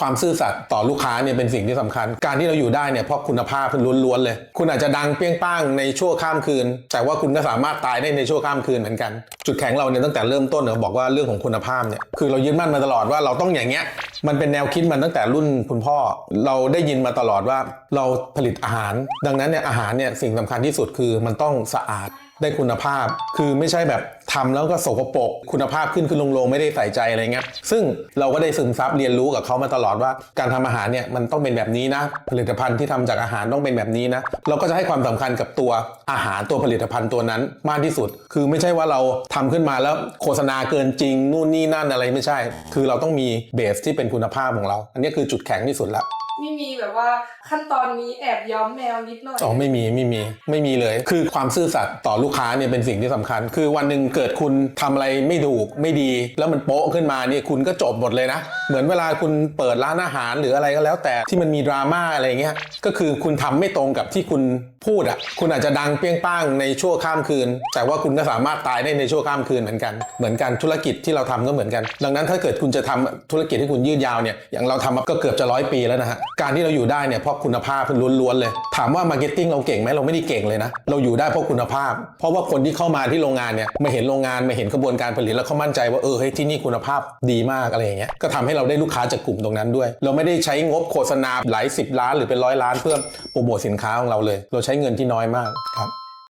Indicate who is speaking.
Speaker 1: ความซื่อสัตย์ต่อลูกค้าเนี่ยเป็นสิ่งที่สำคัญ การที่เราอยู่ได้เนี่ยเพราะคุณภาพล้วนๆเลย คุณอาจจะดังเปรี้ยงป้างในชั่วข้ามคืน แต่ว่าคุณก็สามารถตายได้ในชั่วข้ามคืนเหมือนกัน จุดแข็งเราเนี่ยตั้งแต่เริ่มต้นเราบอกว่าเรื่องของคุณภาพเนี่ยคือเรายึดมั่นมาตลอดว่าเราต้องอย่างเงี้ยมันเป็นแนวคิดมันตั้งแต่รุ่นคุณพ่อ เราได้ยินมาตลอดว่าเราผลิตอาหาร ดังนั้นเนี่ยอาหารเนี่ยสิ่งสำคัญที่สุดคือมันต้องสะอาดได้คุณภาพ คือไม่ใช่แบบทำแล้วก็สกปรกคุณภาพขึ้นขึ้นลงลงไม่ได้ใส่ใจอะไรเงี้ยซึ่งเราก็ได้ซึมซับเรียนรู้กับเขามาตลอดว่า การทำอาหารเนี่ยมันต้องเป็นแบบนี้นะ ผลิตภัณฑ์ที่ทำจากอาหารต้องเป็นแบบนี้นะ เราก็จะให้ความสำคัญกับตัวอาหารตัวผลิตภัณฑ์ตัวนั้นมากที่สุด คือไม่ใช่ว่าเราทำขึ้นมาแล้วโฆษณาเกินจริงนู่นนี่นั่นอะไรไม่ใช่ คือเราต้องมีเบสที่เป็นคุณภาพของเรา อันนี้คือจุดแข็งที่สุดละ
Speaker 2: ไม่มีแบบว่าขั้นตอนนี้แอบย้อมแมวนิดหน่อย
Speaker 1: อ๋อไม่มีไม่มีไม่มีเลย คือความซื่อสัตย์ต่อลูกค้าเนี่ยเป็นสิ่งที่สำคัญ คือวันหนึ่งเกิดคุณทำอะไรไม่ถูกไม่ดี แล้วมันโป๊ะขึ้นมาเนี่ยคุณก็จบหมดเลยนะ เหมือนเวลาคุณเปิดร้านอาหารหรืออะไรก็แล้ว แต่ที่มันมีดราม่าอะไรเงี้ยก็คือคุณทำไม่ตรงกับที่คุณพูดอะคุณอาจจะดังเปี้ยงป้างในชั่วข้ามคืน แต่ว่าคุณก็สามารถตายได้ในชั่วข้ามคืนเหมือนกัน เหมือนกันธุรกิจที่เราทำก็เหมือนกัน ดังนั้นถ้าเกิดคุณจะทำธุรกิจที่คุณยืดยาวเนี่ยอย่างเราทำมาก็เกือบจะร้อยปีแล้วนะฮะการที่เราอยู่ได้เนี่ยเพราะคุณภาพล้วนๆเลย ถามว่ามาร์เก็ตติ้งเราเก่งไหมเราไม่ได้เก่งเลยนะ เราอยู่ได้เพราะคุณภาพ เพราะว่าคนที่เข้ามาที่โรงงานเนี่ยมาเห็นโรงงานมาเห็นกระบวนการผลิตแล้วเขามั่นใจว่าเออเฮ้ยที่นี่คุณภาพดีมากอะไรอย่างเงี้ยก็ทำให้เราได้ลูกค้าจากกลุ่มตรงนั้นด้วย เราไม่ได้ใช้งบโฆษณาหลายสิบล้านหรือเป็นร้อยล้านเพื่อโปรโมทสินค้าของเราเลย เราใช้เงินที่น้อยมากครับ